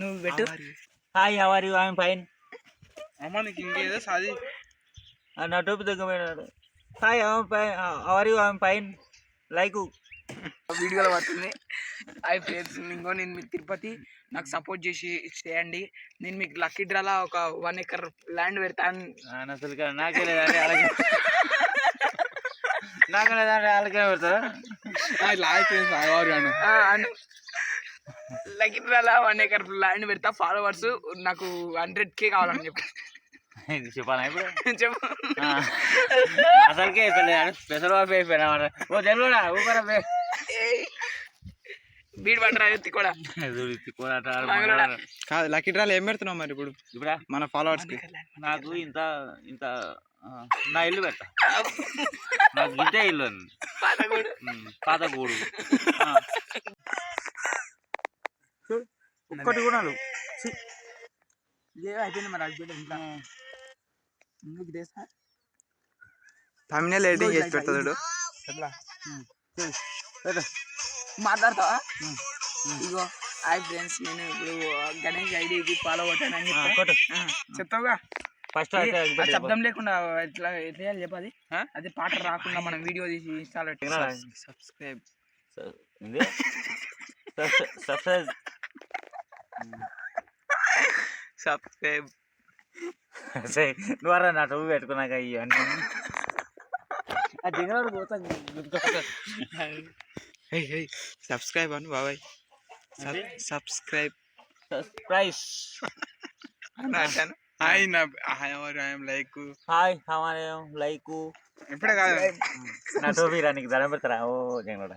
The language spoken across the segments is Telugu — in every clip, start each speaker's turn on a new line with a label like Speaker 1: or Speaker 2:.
Speaker 1: నువ్వు పెట్టు.
Speaker 2: Hi how are you I'm fine
Speaker 3: అమ్మ నీకు ఇంకేదో సాది.
Speaker 2: నా టోపీ దగ్గర hi fine how are you I'm fine like
Speaker 1: వీడియోలో పడుతుంది. హాయ్ ఫ్రెండ్స్ ఇంకో నేను మీకు తిరుపతి నాకు సపోర్ట్ చేసి చేయండి. నేను మీకు లక్కీ డ్రాలా ఒక వన్ ఎకర్ ల్యాండ్ పెడతాను
Speaker 2: అసలు నాకే లేదంటే అలాగే. నాకే లేదంటే అలాగే పెడతారా
Speaker 3: ఆగవారు
Speaker 1: ఆ, అను. లక్కీ డ్రాలా వన్ ఎకర్ ల్యాండ్ పెడతా ఫాలోవర్స్ నాకు హండ్రెడ్ కే కావాలని చెప్పి.
Speaker 2: చెప్పాలా ఇప్పుడు?
Speaker 1: చెప్పు.
Speaker 2: ఆ. అసలుకే అయిపోయలేదు స్పెషల్ వాపి అయిపోయినా ఓ తెలుగుడా ఊపరా
Speaker 1: బీడ్ పట్టరా
Speaker 3: కాదు లక్కీ డ్రాలు ఏం పెడుతున్నావు మరి ఇప్పుడు?
Speaker 2: ఇప్పుడా?
Speaker 3: మన ఫాలోవర్స్కి.
Speaker 2: నాకు ఇంత ఇంత నా ఇల్లు పెట్ట నాకు ఇంతే ఇల్లు ఉంది.
Speaker 1: పాతగూడు.
Speaker 2: ఉమ్, పాత గూడు ఆ. చూడు, ఒక్కటి కూడా
Speaker 1: అయిపోయింది మరి చూడు ఇంకా సార్
Speaker 3: తమిళ ఎడిటింగ్ చేసి పెడతాడు.
Speaker 1: మాట్లాడతావా? ఇగో హాయ్ ఫ్రెండ్స్ నేను ఇప్పుడు గణేష్ ఐడికి ఫాలో అవుతానని చెప్తావుగా?
Speaker 2: ఫస్ట్.
Speaker 1: శబ్దం లేకుండా ఎట్లా ఎట్లా
Speaker 2: ఆ?
Speaker 1: అది పాట రాకుండా మనం వీడియో తీసి ఇన్స్టాలో?
Speaker 3: సబ్స్క్రైబ్.
Speaker 2: సబ్స్క్రైబ్.
Speaker 3: సబ్స్క్రైబ్
Speaker 2: సరే, నువ్వరా నా టోపీ పెట్టుకున్నాక ఇవన్నీ ఆ దిగరాడు పోతా
Speaker 3: సబ్స్క్రైబ్ అను బాబాయ్ సబ్స్క్రైబ్
Speaker 2: ప్రైస్
Speaker 3: హాయ్ నా hi how are I'm
Speaker 2: like hi హమారే like
Speaker 3: ఇప్పుడే కాదు
Speaker 2: నా టోపీ రా నీకు దండం పెడతారా ఓ జంగడ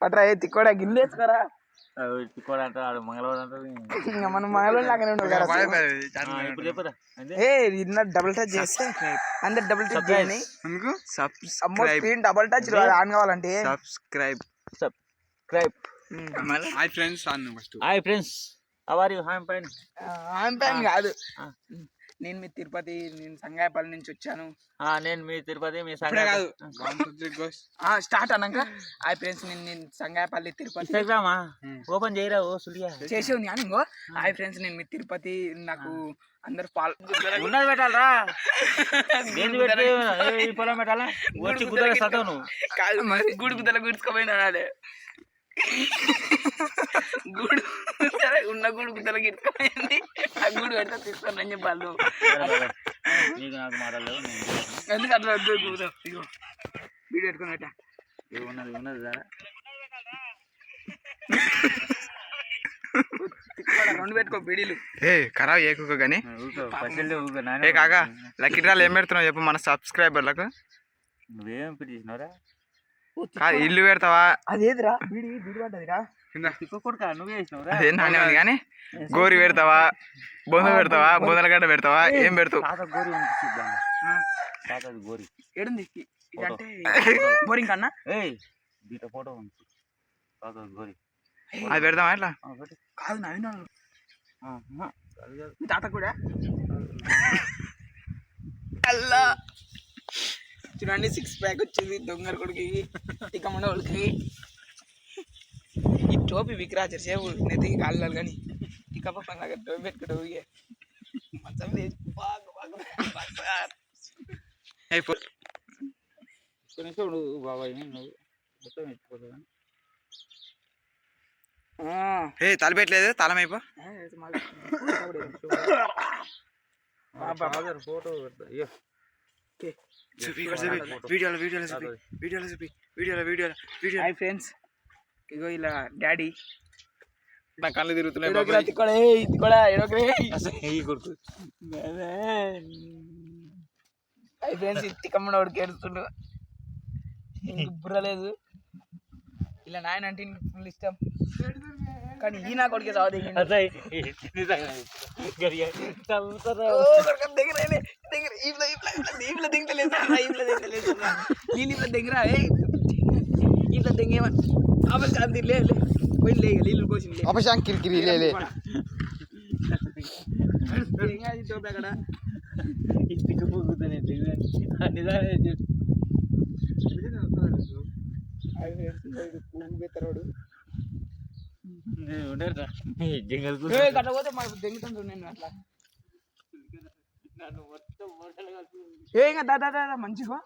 Speaker 1: పట్రా ఏ తిక్కోడా గిన్నె
Speaker 2: అంటారు
Speaker 1: ఇంకా మనం లాగానే ఉండవు కదా
Speaker 2: ఇప్పుడు చెప్పురా?
Speaker 1: ఏ డబుల్ టచ్ చేస్తే అందరు డబుల్ టచ్. చేయండి. అమ్మో స్క్రీన్ డబుల్ టచ్ ఆన్ కావాలంటే.
Speaker 3: Subscribe subscribe hi friends
Speaker 2: hi friends how are you hi
Speaker 1: fine కాదు.
Speaker 2: ఆ.
Speaker 1: నేను మీ తిరుపతి నేను సంగాయపల్లి నుంచి వచ్చాను.
Speaker 2: నేను మీ తిరుపతి మీ
Speaker 3: ఇప్పుడే కాదు.
Speaker 1: ఆ స్టార్ట్ అన్నాక. హాయ్ ఫ్రెండ్స్ నేను నేను సంగాయపల్లి తిరుపతి.
Speaker 2: ఇన్స్టాగ్రామా ఓపెన్ చేయరా ఓ సులియా
Speaker 1: చేసే ఉంది కానీ ఇంకో. హాయ్ ఫ్రెండ్స్ నేను మీ తిరుపతి నాకు అందరు పాల్
Speaker 2: ఉన్నది పెట్టాలరా. దేని పెట్టి ఏ, ఈ పొలం పెట్టాలా? వచ్చి సతావు నువ్వు.
Speaker 1: కాదు మరి. గుడి గుద్దల గుడుచుకోపోయినా అదే గుడు ఉన్న గుడి గుద్దల గిట్టుకోపోయింది. ఆ గుడి పెడితే తీసుకోండి అని చెప్పాలి.
Speaker 2: నీకు నాకు మాటలు
Speaker 1: ఎందుకు అట్లా వద్దు. ఇగో వీడియో పెట్టుకుని పెట్టా
Speaker 2: ఉన్నది ఉన్నది సరే
Speaker 1: తిక్కుకోడా, రెండు పెట్టుకో బీడీలు
Speaker 3: ఏ ఖరాబ్ చేయకు కానీ. ఏ కాకా లక్కీ డ్రాలు ఏం పెడుతున్నావు చెప్పు మన సబ్స్క్రైబర్లకు.
Speaker 2: నువ్వేం
Speaker 3: ఇల్లు పెడతావా?
Speaker 1: అదేదిరా బీడి బీడి పడ్డదిరా
Speaker 3: అదేం నానే ఉంది కానీ గోరి పెడతావా? బొంద పెడతావా? బొందలగడ్డ పెడతావా? ఏం పెడతావు?
Speaker 2: గోరి
Speaker 1: ఏడుంది? బోరింగ్ కన్నా?
Speaker 2: ఫోటో ఉంది.
Speaker 3: అది పెడతావా ఎట్లా.
Speaker 1: కాదు నవీన్ తాత కూడా? అల్లా. చూడండి సిక్స్ ప్యాక్ వచ్చింది దొంగర కొడుకు ఇక మన వాళ్ళకి టోపీ విక్రాచర్ సేపు నెత్తికి కాళ్ళు కానీ ఇక పక్కన నాకు టోపీ పెట్టుకుంటూ ఊగే. మంచం బాగా బాగా.
Speaker 3: అయిపో
Speaker 2: బాబాయ్ నువ్వు మొత్తం
Speaker 3: ఏ తలపెట్టలేదు తలం అయిపో.
Speaker 1: ఏ, ఇది మాది.
Speaker 2: ఫాదర్ ఫోటో పెడతా. అయ్యో.
Speaker 1: ఓకే.
Speaker 3: వీడియోలో వీడియోలో చూపి. వీడియోలో చూపి. వీడియోలో వీడియోలో. Video
Speaker 1: hi friends. ఇగో ఇలా డాడీ.
Speaker 3: నా కళ్ళు తిరుగుతున్నాయి
Speaker 2: కొడుకు
Speaker 1: హాయ్ ఫ్రెండ్స్ ఇది తిక్కమ్మడ వాడికి ఏడుస్తుండు. ఇంక బుర్ర లేదు. ఇలా నాయన అంటే ఫుల్ ఇష్టం. కానీ ఈ నా కొడుకే కొడుకు దగ్గర లే, దగ్గర ఈప్ల ఏయ్ ఈప్ల దింగేమ అప్పుడు శాంతి లే లే పోయి లే ఇక నీళ్ళు కోసి లే
Speaker 3: అపశాం కిరికిరి లే లే
Speaker 1: ఏం కాదు టోపీ అక్కడ
Speaker 2: ఇంటికి పోగుతానే నిజంగా
Speaker 1: హాయ్ ఫ్రెండ్స్ ఇది పువ్వు బెత్తరోడు
Speaker 2: ఉండరా జంగల్
Speaker 1: ఏ గట్ల పోతే మరి దెంగుతాను నేను అట్లా
Speaker 2: నన్ను మొత్తం మూటలు కలిపి
Speaker 1: ఏ ఇంకా దా దా దా దా, మంచిగా